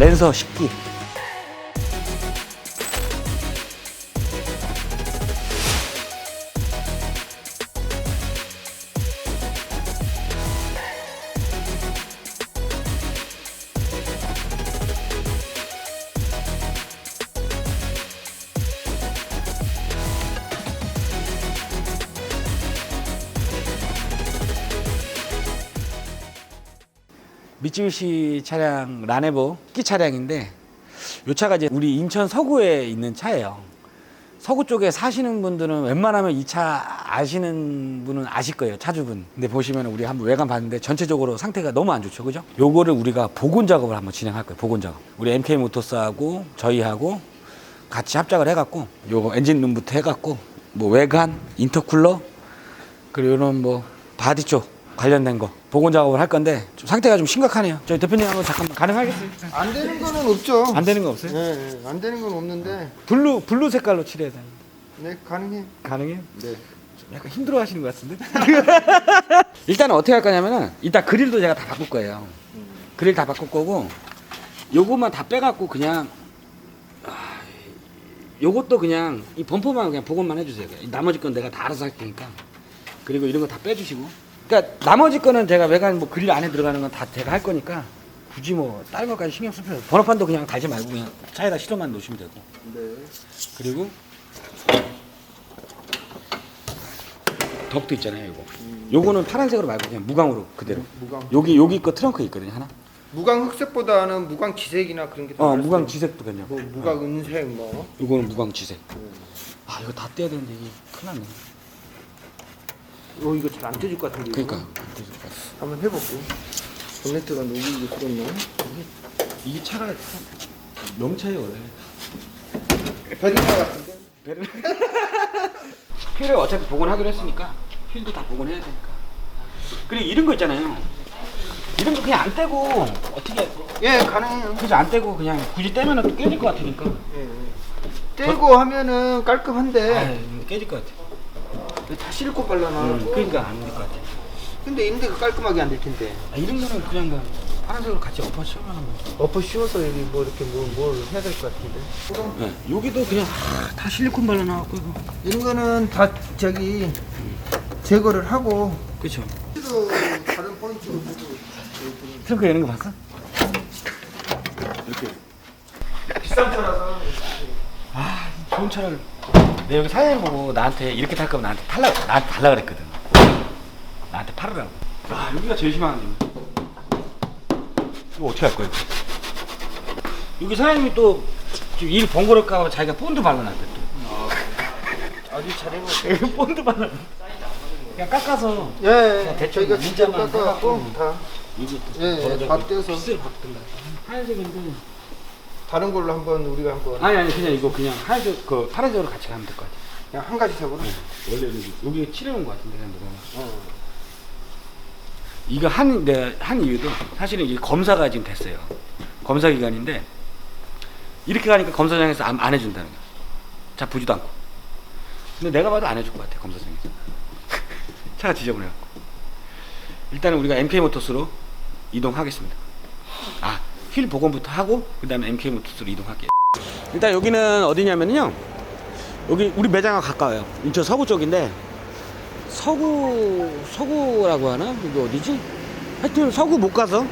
랜서 10기. 미쯔비시 차량 라네보 끼 차량인데 이 차가 이제 우리 인천 서구에 있는 차예요. 서구 쪽에 사시는 분들은 웬만하면 이 차 아시는 분은 아실 거예요. 차주분. 근데 보시면 우리 한번 외관 봤는데 전체적으로 상태가 너무 안 좋죠. 그죠? 요거를 우리가 복원 작업을 한번 진행할 거예요. 복원 작업. 우리 MK 모터스하고 저희하고 같이 합작을 해갖고 요거 엔진룸부터 해갖고 뭐 외관, 인터쿨러 그리고 이런 뭐 바디 쪽 관련된 거 복원 작업을 할 건데 좀 상태가 좀 심각하네요. 저희 대표님 한번 잠깐만 가능하겠어요? 안 되는 거는 없죠. 안 되는 거 없어요? 네, 네, 안 되는 건 없는데 블루 블루 색깔로 칠해야 되는. 네 가능해. 가능해요? 네. 좀 약간 힘들어 하시는 것 같은데? 일단은 어떻게 할 거냐면은 이따 그릴도 제가 다 바꿀 거예요. 그릴 다 바꿀 거고 요것만 다 빼갖고 그냥 아, 요것도 그냥 이 범퍼만 그냥 복원만 해주세요. 나머지 건 내가 다 알아서 할 테니까 그리고 이런 거 다 빼주시고 그러니까 나머지 거는 제가 외관 뭐 그릴 안에 들어가는 건 다 제가 할 거니까 굳이 뭐 다른 것까지 신경 쓸 필요 없어요. 번호판도 그냥 달지 말고 그냥 차에다 실어만 놓으시면 되고 네. 그리고 덕도 있잖아요, 요거. 요거는 파란색으로 말고 그냥 무광으로 그대로. 무광. 여기 여기 거 트렁크 있거든요, 하나. 무광 흑색보다는 무광 지색이나 그런 게 더. 어, 무광 지색도. 있고. 뭐 무광 은색 뭐. 요거는 무광 지색. 아, 이거 다 떼야 되는데 이게 큰일 났네. 어 이거 잘 안 떼질 것 같은데. 이거. 그러니까 한번 해볼게. 본네트가 너무 이거 들었나? 이게 차가 명차예요, 원래. 베르나 같은데. 휠을 어차피 복원하기로 했으니까 휠도 다 복원해야 되니까. 그리고 이런 거 있잖아요. 이런 거 그냥 안 떼고 어떻게 예 가능해요. 그죠 안 떼고 그냥 굳이 떼면은 또 깨질 것 같으니까. 예. 예. 떼고 하면은 깔끔한데 아, 깨질 것 같아. 다 실고 발라놔. 음, 그러니까 안 될 것 같아. 근데 인데가 깔끔하게 안 될 텐데. 아, 이런 거는 그냥 뭐 파란색으로 같이 엎어 씌우면 뭐. 엎어 씌워서 여기 뭐 이렇게 뭐 뭘 해야 될 것 같은데. 네, 여기도 그냥 아, 다 실리콘 발라놔갖고 이거. 이런 거는 다 저기 제거를 하고 그쵸. 또 다른 포인트로 트렁크 여는 거 봤어? 이렇게. 비싼 차라서 아, 좋은 차를. 내 여기 사연 보고 나한테 이렇게 탈 거면 나한테 탈라, 나한테 달라 그랬거든. 나한테 팔으라고. 아, 여기가 제일 심하네. 이거 어떻게 할 거야, 이거? 여기 사장님이 또, 일 번거롭까 봐 자기가 본드 발라놨대, 또. 아주 잘해봤어. 여기 본드 발라. 그냥 깎아서. 예, 예. 대충 저희가 직접 문자만 깎아갖고. 다 이거 예, 예, 다 떼서. 핏을 바꾼다. 하얀색인데. 다른 걸로 한번 우리가 한번 아니, 아니, 그냥 이거 그냥 하얀색, 그, 파란색으로 같이 가면 될 것 같아. 그냥 한 가지 색으로. 원래 여기, 여기 칠해놓은 것 같은데, 그냥 뭐가. 어. 이거 한, 내, 한 이유도 사실은 이게 검사가 지금 됐어요. 검사 기간인데, 이렇게 가니까 검사장에서 안, 안 해준다는 거야. 자, 보지도 않고. 근데 내가 봐도 안 해줄 것 같아, 검사장에서. 차가 지저분해갖고. 일단은 우리가 MK 모터스로 이동하겠습니다. 아, 휠 복원부터 하고, 그 다음에 MK 모터스로 이동할게요. 일단 여기는 어디냐면요. 여기 우리 매장과 가까워요. 인천 서구 쪽인데, 서구 서구라고 하나? 여기 어디지? 하여튼 서구 못 가서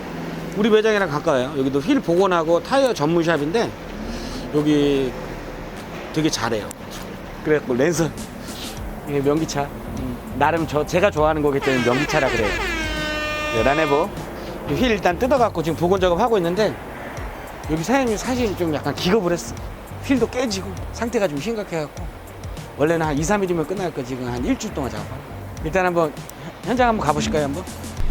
우리 매장이랑 가까워요. 여기도 휠 복원하고 타이어 전문 샵인데 여기 되게 잘해요. 그래갖고 랜선 이게 명기차 음, 나름 저 제가 좋아하는 거기 때문에 명기차라 그래요. 네, 라네보 휠 일단 뜯어갖고 지금 복원 작업하고 있는데 여기 사장님 사실 좀 약간 기겁을 했어. 휠도 깨지고 상태가 좀 심각해갖고. 원래는 한 2, 3일이면 끝날 거 지금 한 일주일 동안 작업하고 일단 한번 현장 한번 가보실까요 한번?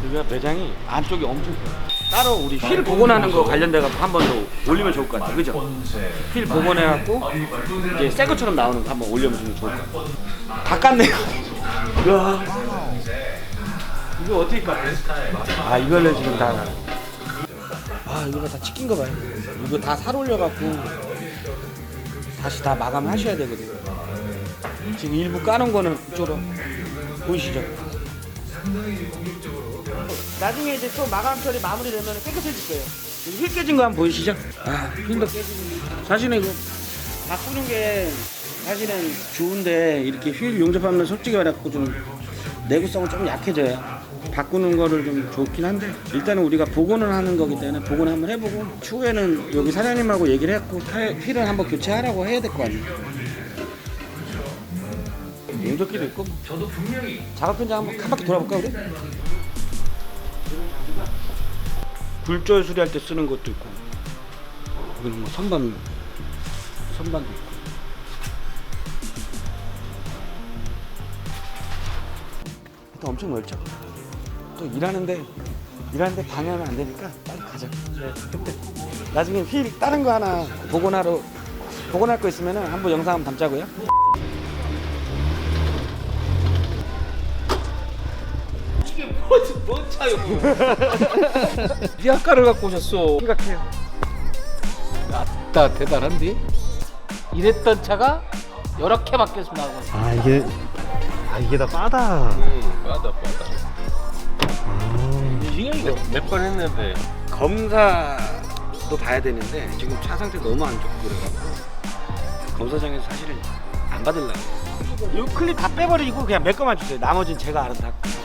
여기가 매장이 안쪽이 엄청 커요. 따로 우리 휠 복원하는 거 관련돼 갖고 한 번 더 올리면 좋을 것 같아요. 그죠? 휠 복원해 갖고 이제 새 것처럼 나오는 거 한번 올려면 좀 좋을 것 같아요. 다 깠네요. 이야 이거 어떻게 깠대? 아 이걸로 지금 다 아, 이거 다 찍힌 거 봐요. 이거 다 살 올려갖고 다시 다 마감하셔야 되거든요. 지금 일부 까놓은 거는 이쪽으로 보이시죠? 나중에 이제 또 마감 처리 마무리되면 깨끗해질 거예요. 여기 휠 깨진 거 한번 보이시죠? 아, 휠도 깨진 거. 사실은 이거 바꾸는 게 사실은 좋은데 이렇게 휠 용접하면 솔직히 말해갖고 좀 내구성은 좀 약해져요. 바꾸는 거를 좀 좋긴 한데 일단은 우리가 복원을 하는 거기 때문에 복원 한번 해보고 추후에는 여기 사장님하고 얘기를 했고 타이- 휠을 한번 교체하라고 해야 될 거 아니에요. 용접기도 있고 저도 분명히 작업 현장 한번 한 바퀴 돌아볼까 우리? 굴절 수리할 때 쓰는 것도 있고 여기는 뭐 선반 선반도 있고 일단 엄청 넓죠? 또 일하는데 일하는데 방해하면 안 되니까 빨리 가자 네, 나중에 휠 다른 거 하나 복원하러 복원할 거 있으면 한번 영상 한번 담자고요 뭔 차요? 이 아까를 갖고 오셨어. 생각해요 아따 대단한데? 이랬던 차가 이렇게 바뀌었습니다. 아 이게 아 이게 다 빠다. 빠다 빠다 몇 번 했는데. 검사도 봐야 되는데 지금 차 상태 너무 안 좋고 그래갖고 검사장에서 사실은 안 받으려고. 이 클립 다 빼버리고 그냥 몇 거만 주세요. 나머지는 제가 알아서 할게요